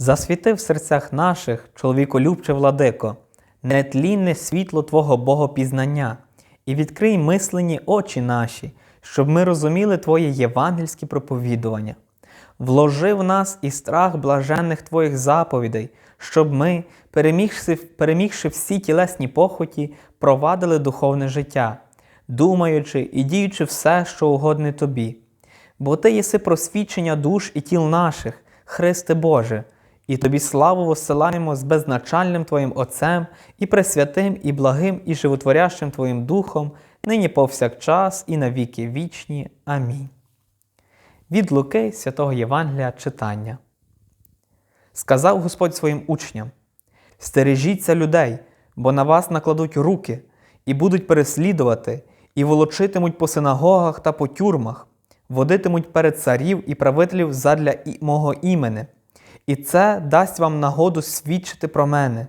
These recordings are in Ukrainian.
Засвіти в серцях наших, чоловіколюбче владико, нетлінне світло Твого Богопізнання, і відкрий мислені очі наші, щоб ми розуміли Твоє євангельське проповідування. Вложи в нас і страх блаженних Твоїх заповідей, щоб ми, перемігши, перемігши всі тілесні похоті, провадили духовне життя, думаючи і діючи все, що угодне Тобі. Бо Ти єси просвічення душ і тіл наших, Христе Боже, і Тобі славу воссилаємо з безначальним Твоїм Отцем і пресвятим, і благим, і животворящим Твоїм Духом, нині повсякчас, і на віки вічні. Амінь. Від Луки святого Євангелія читання. Сказав Господь своїм учням: Стережіться людей, бо на вас накладуть руки, і будуть переслідувати, і волочитимуть по синагогах та по тюрмах, водитимуть перед царів і правителів задля мого імени, і це дасть вам нагоду свідчити про мене.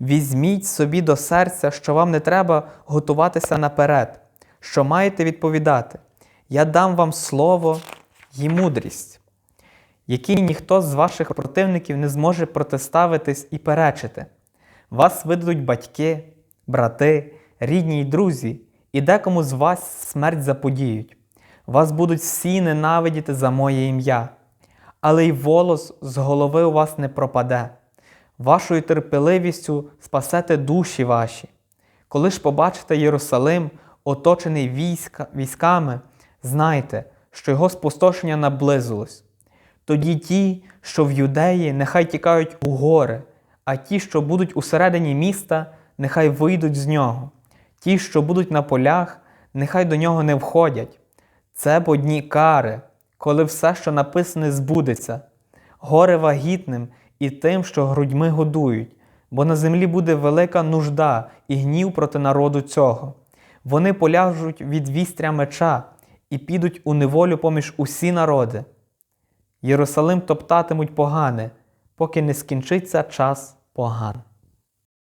Візьміть собі до серця, що вам не треба готуватися наперед, що маєте відповідати. Я дам вам слово і мудрість, які ніхто з ваших противників не зможе протиставитись і перечити. Вас видадуть батьки, брати, рідні й друзі, і декому з вас смерть заподіють. Вас будуть всі ненавидіти за моє ім'я, але й волос з голови у вас не пропаде. Вашою терпеливістю спасете душі ваші. Коли ж побачите Єрусалим, оточений війська, військами, знайте, що його спустошення наблизилось. Тоді ті, що в юдеї, нехай тікають у гори, а ті, що будуть усередині міста, нехай вийдуть з нього. Ті, що будуть на полях, нехай до нього не входять. Це бо дні кари, коли все, що написане, збудеться. Горе вагітним і тим, що грудьми годують, бо на землі буде велика нужда і гнів проти народу цього. Вони поляжуть від вістря меча і підуть у неволю поміж усі народи. Єрусалим топтатимуть погане, поки не скінчиться час поган.